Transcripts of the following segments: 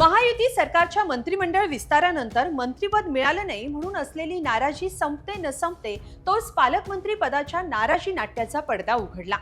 महायुती सरकारच्या मंत्रिमंडळ विस्तारानंतर मंत्रीपद मिळालं नाही म्हणून असलेली नाराजी संपते न संपते तोच पालकमंत्री पदाच्या नाराजी नाट्याचा पडदा उघडला.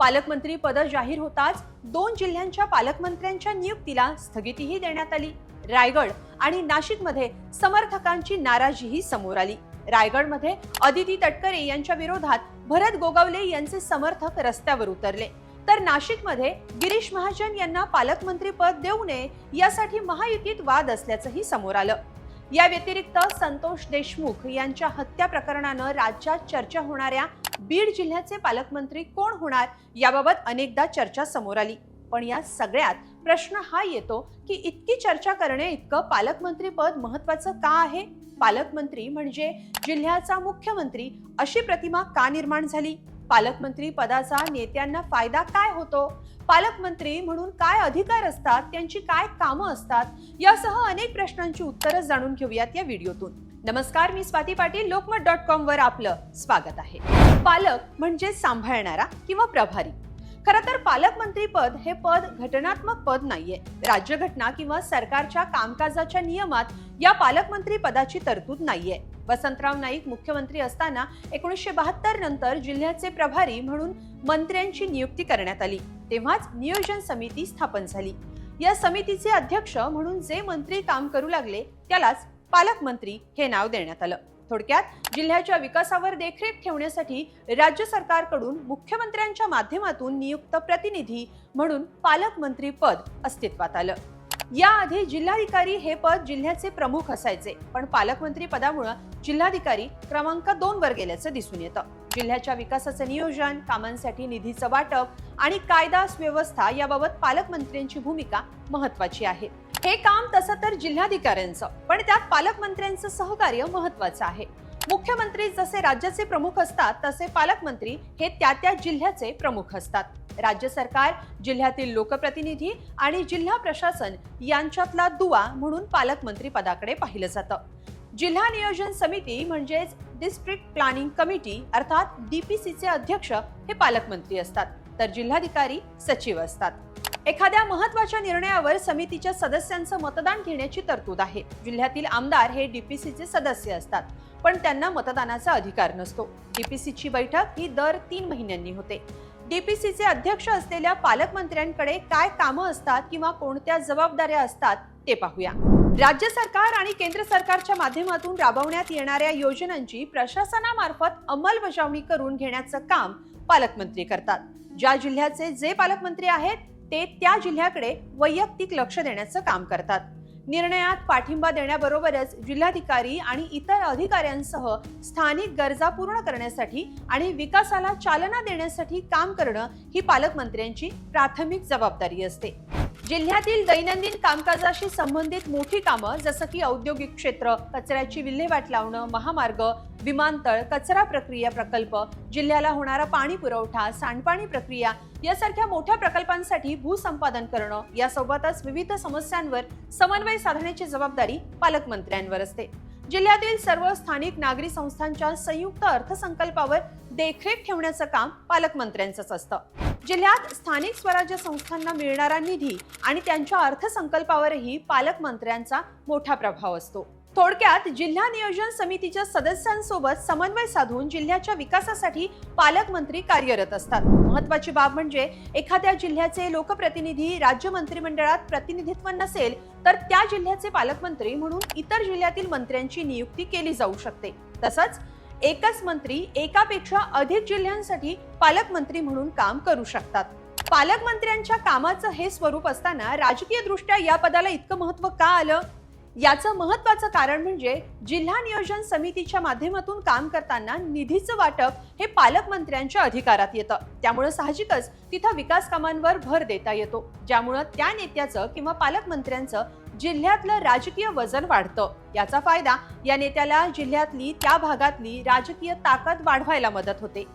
पालकमंत्री पद जाहीर होताच दोन जिल्ह्यांच्या पालकमंत्र्यांच्या नियुक्तीला स्थगितीही देण्यात आली. रायगड आणि नाशिकमध्ये समर्थकांची नाराजीही समोर आली. रायगडमध्ये अदिती तटकरे यांच्या विरोधात भरत गोगावले यांचे समर्थक रस्त्यावर उतरले. तर नाशिकमध्ये गिरीश महाजन यांना पालकमंत्री पद देऊ नये यासाठी महायुतीत वाद असल्याचंही समोर आलं. या व्यतिरिक्त संतोष देशमुख यांच्या हत्या प्रकरणानं राज्यात चर्चा होणाऱ्या बीड जिल्ह्याचे पालकमंत्री कोण होणार याबाबत अनेकदा चर्चा समोर आली. पण या सगळ्यात प्रश्न हा येतो की इतकी चर्चा करणे इतकं पालकमंत्री पद महत्वाचं का आहे? पालकमंत्री म्हणजे जिल्ह्याचा मुख्यमंत्री अशी प्रतिमा का निर्माण झाली? पालकमंत्री पदाचा नेत्यांना फायदा काय होतो? पालकमंत्री म्हणून काय अधिकार असतात? त्यांची काय कामं असतात? यासह अनेक प्रश्नांची उत्तरं जाणून घेऊयात या व्हिडिओतून. नमस्कार मी स्वाती पाटील लोकमत डॉट कॉम वर आपलं स्वागत आहे. पालक म्हणजे सांभाळणारा किंवा प्रभारी. खरं तर पालकमंत्री पद हे पद घटनात्मक पद नाहीये. राज्यघटना किंवा सरकारच्या कामकाजाच्या नियमात या पालकमंत्री पदाची तरतूद नाहीये. वसंतराव नाईक मुख्यमंत्री असताना एकोणीसशे बहात्तर नंतर जिल्ह्याचे प्रभारी म्हणून मंत्र्यांची नियुक्ती करण्यात आली. तेव्हाच नियोजन समिती स्थापन झाली. या समितीचे अध्यक्ष म्हणून जे मंत्री काम करू लागले त्यालाच पालकमंत्री हे नाव देण्यात आलं. थोडक्यात जिल्ह्याच्या विकासावर देखरेख ठेवण्यासाठी राज्य सरकारकडून मुख्यमंत्र्यांच्या माध्यमातून नियुक्त प्रतिनिधी म्हणून पालकमंत्री पद अस्तित्वात आलं. याआधी जिल्हाधिकारी हे पद जिल्ह्याचे प्रमुख असायचे पण पालकमंत्री पदामुळे जिल्हाधिकारी क्रमांक दोन वर गेल्याचं दिसून येतं. जिल्ह्याच्या विकासाचं नियोजन कामांसाठी निधीचं वाटप आणि कायदा सुव्यवस्था याबाबत पालकमंत्र्यांची भूमिका महत्वाची आहे. हे काम तसं तर जिल्हाधिकाऱ्यांचं पण त्यात पालकमंत्र्यांचं सहकार्य महत्वाचं आहे. मुख्यमंत्री जसे राज्याचे प्रमुख असतात तसे पालकमंत्री हे त्या त्या जिल्ह्याचे प्रमुख असतात. राज्य सरकार जिल्ह्यातील लोकप्रतिनिधी आणि जिल्हा प्रशासन यांच्यातला दुवा म्हणून पालकमंत्री पदाकडे पाहिलं जातं. जिल्हा नियोजन समिती म्हणजेच डिस्ट्रिक्ट प्लॅनिंग कमिटी अर्थात डीपीसीचे अध्यक्ष हे पालकमंत्री असतात. तर जिल्हाधिकारी सचिव असतात. एखाद्या महत्त्वाच्या निर्णयावर समितीच्या सदस्यांचं मतदान घेण्याची तरतूद आहे. जिल्ह्यातील आमदार हे डीपीसीचे सदस्य असतात पण त्यांना मतदानाचा अधिकार नसतो. डीपीसीची बैठक ही दर तीन महिन्यांनी होते. डीपीसीचे अध्यक्ष असलेल्या पालकमंत्र्यांकडे काय कामं असतात किंवा कोणत्या जबाबदाऱ्या असतात ते पाहूया. राज्य सरकार आणि केंद्र सरकारच्या माध्यमातून राबवण्यात येणाऱ्या योजनांची प्रशासनामार्फत अंमलबजावणी करून घेण्याचं काम पालकमंत्री करतात. ज्या जिल्ह्याचे जे पालकमंत्री आहेत ते त्या जिल्ह्याकडे वैयक्तिक लक्ष देण्याचं काम करतात. निर्णयात पाठिंबा देण्याबरोबरच जिल्हाधिकारी आणि इतर अधिकाऱ्यांसह स्थानिक गरजा पूर्ण करण्यासाठी आणि विकासाला चालना देण्यासाठी काम करणं ही पालकमंत्र्यांची प्राथमिक जबाबदारी असते. जिल्ह्यातील दैनंदिन कामकाजाशी संबंधित मोठी कामं जसं की औद्योगिक क्षेत्र कचऱ्याची विल्हेवाट लावणं महामार्ग विमानतळ कचरा प्रक्रिया प्रकल्प जिल्ह्याला होणारा पाणी पुरवठा सांडपाणी प्रक्रिया यासारख्या मोठ्या प्रकल्पांसाठी भूसंपादन करणं यासोबतच विविध समस्यांवर समन्वय साधण्याची जबाबदारी पालकमंत्र्यांवर असते. जिल्ह्यातील सर्व स्थानिक नागरी संस्थांच्या संयुक्त अर्थसंकल्पावर देखरेख ठेवण्याचं काम पालकमंत्र्यांचंच असतं. जिल्ह्यात स्थानिक स्वराज्य संस्थांना मिळणारा निधी आणि त्यांच्या अर्थसंकल्पावरही पालकमंत्र्यांचा मोठा प्रभाव असतो. थोडक्यात जिल्हा नियोजन समितीच्या सदस्यांसोबत समन्वय साधून जिल्ह्याच्या विकासासाठी पालकमंत्री कार्यरत असतात. महत्वाची बाब म्हणजे एखाद्या जिल्ह्याचे लोकप्रतिनिधी राज्य मंत्रिमंडळात प्रतिनिधित्व नसेल तर त्या जिल्ह्याचे पालकमंत्री म्हणून इतर जिल्ह्यातील मंत्र्यांची नियुक्ती केली जाऊ शकते. तसंच एकच मंत्री एकापेक्षा अधिक जिल्ह्यांसाठी पालकमंत्री म्हणून काम करू शकतात. पालकमंत्र्यांच्या कामाचं हे स्वरूप असताना राजकीय दृष्ट्या या पदाला इतकं महत्त्व का आलं? याचं महत्वाचं कारण म्हणजे जिल्हा नियोजन समितीच्या माध्यमातून काम करताना निधीचं वाटप हे पालकमंत्र्यांच्या अधिकारात येतं. त्यामुळे साहजिकच तिथं विकास कामांवर भर देता येतो. ज्यामुळं त्या नेत्याचं किंवा पालकमंत्र्यांचं जिल्ह्यातलं राजकीय वजन वाढतं. याचा फायदा या नेत्याला जिल्ह्यातली त्या भागातली राजकीय ताकद वाढवायला मदत होते.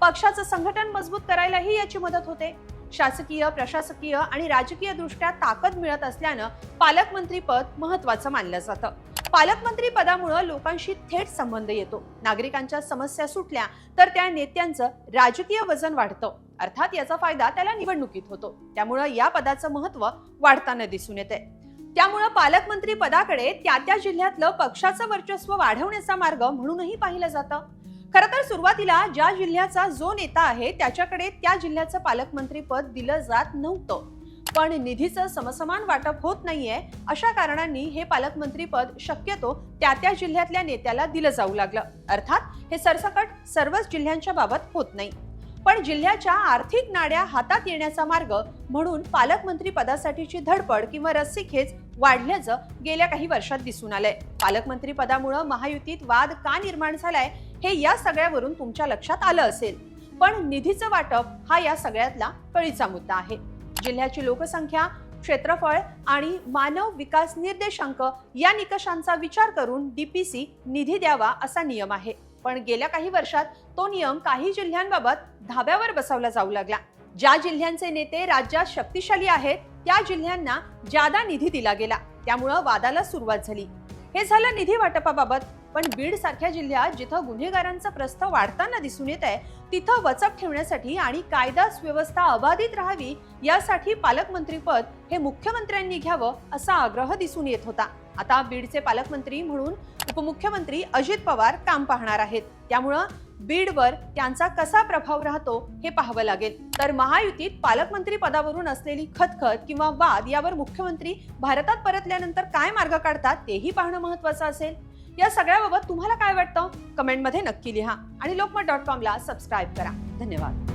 पक्षाचं संघटन मजबूत करायलाही याची मदत होते. शासकीय प्रशासकीय आणि राजकीय दृष्ट्या ताकद मिळत असल्यानं पालकमंत्री पद महत्वाचं मानलं जातं. पालकमंत्री पदामुळं लोकांशी थेट संबंध येतो. नागरिकांच्या समस्या सुटल्या तर त्या नेत्यांचं राजकीय वजन वाढतं. अर्थात याचा फायदा त्याला निवडणुकीत होतो. त्यामुळं या पदाचं महत्त्व वाढताना दिसून येते त्यामुळं पालकमंत्री पदाकडे त्या त्या जिल्ह्यातलं पक्षाचं वर्चस्व वाढवण्याचा मार्ग म्हणूनही पाहिलं जातं. खरं तर सुरुवातीला ज्या जिल्ह्याचा जो नेता आहे त्याच्याकडे त्या जिल्ह्याचं पालकमंत्री पद दिलं जात नव्हतं. पण निधीचं समसमान वाटप होत नाहीये अशा कारणांनी हे पालकमंत्री पद शक्यतो त्या त्या जिल्ह्यातल्या नेत्याला दिलं जाऊ लागलं. अर्थात हे सरसकट सर्वच जिल्ह्यांच्या बाबत होत नाही. पण जिल्ह्याच्या आर्थिक नाड्या हातात येण्याचा मार्ग म्हणून पालकमंत्री पदासाठीची धडपड किंवा रस्सीखेच वाढल्याचं गेल्या काही वर्षात दिसून आलंय. पालकमंत्री पदामुळं महायुतीत वाद का निर्माण झालाय हे या सगळ्यावरून तुमच्या लक्षात आलं असेल. पण निधीचं वाटप हा या सगळ्यातला कळीचा मुद्दा आहे. जिल्ह्याची लोकसंख्या क्षेत्रफळ आणि मानव विकास निर्देशांक या निकषांचा विचार करून डीपीसी निधी द्यावा असा नियम आहे. पण गेल्या काही वर्षात तो नियम काही जिल्ह्यांबाबत धाब्यावर बसवला जाऊ लागला. ज्या जिल्ह्यांचे नेते राज्यात शक्तिशाली आहेत त्या जिल्ह्यांना जादा निधी दिला गेला. त्यामुळं वादाला सुरुवात झाली. हे झालं निधी वाटपाबाबत. पण बीड सारख्या जिल्ह्यात जिथं गुन्हेगारांचा प्रस्थ वाढताना दिसून येत आहे तिथं वचक ठेवण्यासाठी आणि कायदा सुव्यवस्था अबाधित राहावी यासाठी पालकमंत्रीपद हे मुख्यमंत्र्यांनी घ्यावं असा आग्रह दिसून येत होता. आता बीडचे पालकमंत्री म्हणून उपमुख्यमंत्री अजित पवार काम पाहणार आहेत. त्यामुळं बीडवर त्यांचा कसा प्रभाव राहतो हे पाहावं लागेल. तर महायुतीत पालकमंत्री पदावरून असलेली खतखत किंवा वाद यावर मुख्यमंत्री भारतात परतल्यानंतर काय मार्ग काढतात तेही पाहणं महत्वाचं असेल. या सगळ्याबाबत तुम्हाला काय वाटतं? कमेंटमध्ये नक्की लिहा आणि लोकमत डॉट कॉमला सबस्क्राईब करा. धन्यवाद.